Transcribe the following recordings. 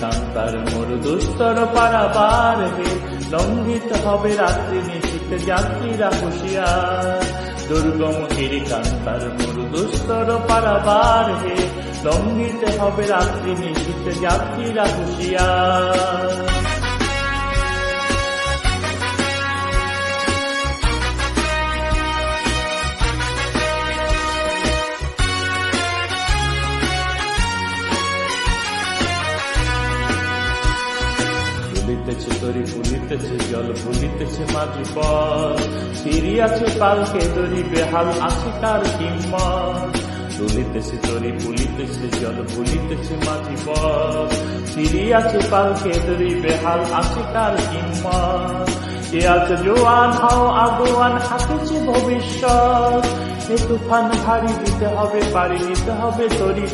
কান্তার মরু দুস্তর পারাবার হে লঙ্ঘিত হবে রাত্রি নিশ্চিত যাত্রীরা হুশিয়ার। দুর্গম গিরি কান্তার মরু দুস্তর পারাবার হে লঙ্ঘিত হবে রাত্রি নিশ্চিত যাত্রীরা হুশিয়ার। ফুলিতেছে তরি ফুলিতেছে জল ফুলিতেছে মাঝি পর। ফিরিয়াছে পালকে তরি বেহাল আছে তার কিম্মত দুলিতেছে তরি ফুলিতেছে জল ফুলিতেছে মাঝি পথ ফিরিয়াছে পালকে তরি বেহাল আছে তার কিম্মত আছে জোয়ান হও আগুয়ান হাতেছে ভবিষ্যৎ। এ তুফান ভারী দিতে হবে পারি নিতে হবে তরি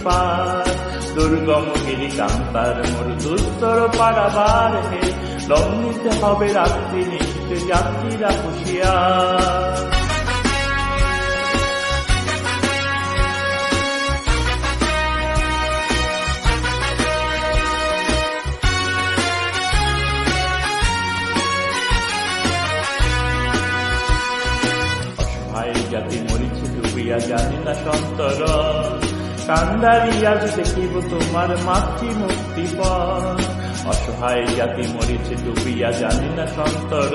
দুর্গম গিরি কান্তার মোর দুস্তর পারাবার হে লঙ্ঘিতে হবে রাত্রি নিতে যাত্রীরা হুশিয়ার। জাতি মরিছে ডুবিয়া জানি না সন্তর। কান্দারি আজ দেখিব তোমার মাতৃ মুক্তি অসহায় জাতি মরিছে ডুবিয়া জানি না সন্তর।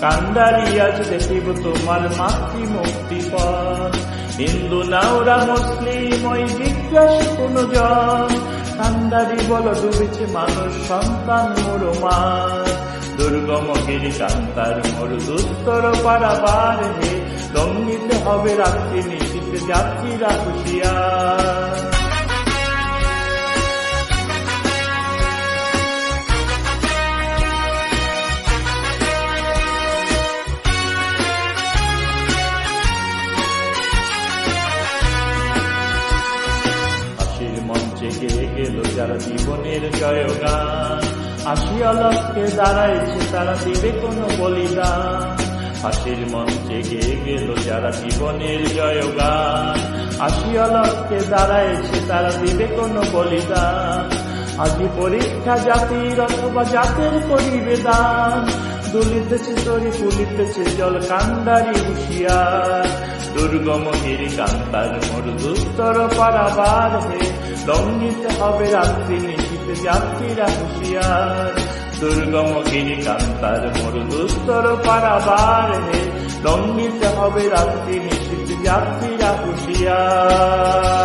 কান্দারি আজ দেখিব তোমার মাতৃ মুক্তি হিন্দু নাওরা মুসলিম ওই জিজ্ঞাসা কোন জন। কান্দারি বল ডুবেছে মানুষ সন্তান মোর মা দুর্গম গিরি কান্তার মোর দুস্তর পারাবার হে। লঙ্ঘিতে হবে রাত্রি নিশিত যাত্রীরা হুশিয়ার গেয়ে গেল যারা জীবনের জয়গান। আসিয়া লক্ষ্যে দাঁড়াইছে তারা দিবে কোনো বলিদান। হাসির মঞ্চে গেয়ে গেল যারা জীবনের জয়গান। আসিয়া লক্ষ্যে দাঁড়াইছে তারা দিবে কোনো বলিদান। আজি পরীক্ষা জাতির অথবা জাতের করিবে দান দুলিতেছে তরি ফুলিতেছে জল, কান্দারি হুশিয়ার। দুর্গম গিরি কান্তার মোর দুস্তর পারাবার হে। লঙ্ঘিতে হবে রাত্রি নিশিতে যাত্রীরা হুশিয়ার। দুর্গম গিরি কান্তার মোর দুস্তর পারাবার হে লঙ্ঘিতে হবে রাত্রি নিশ্চিত যাত্রীরা হুশিয়ার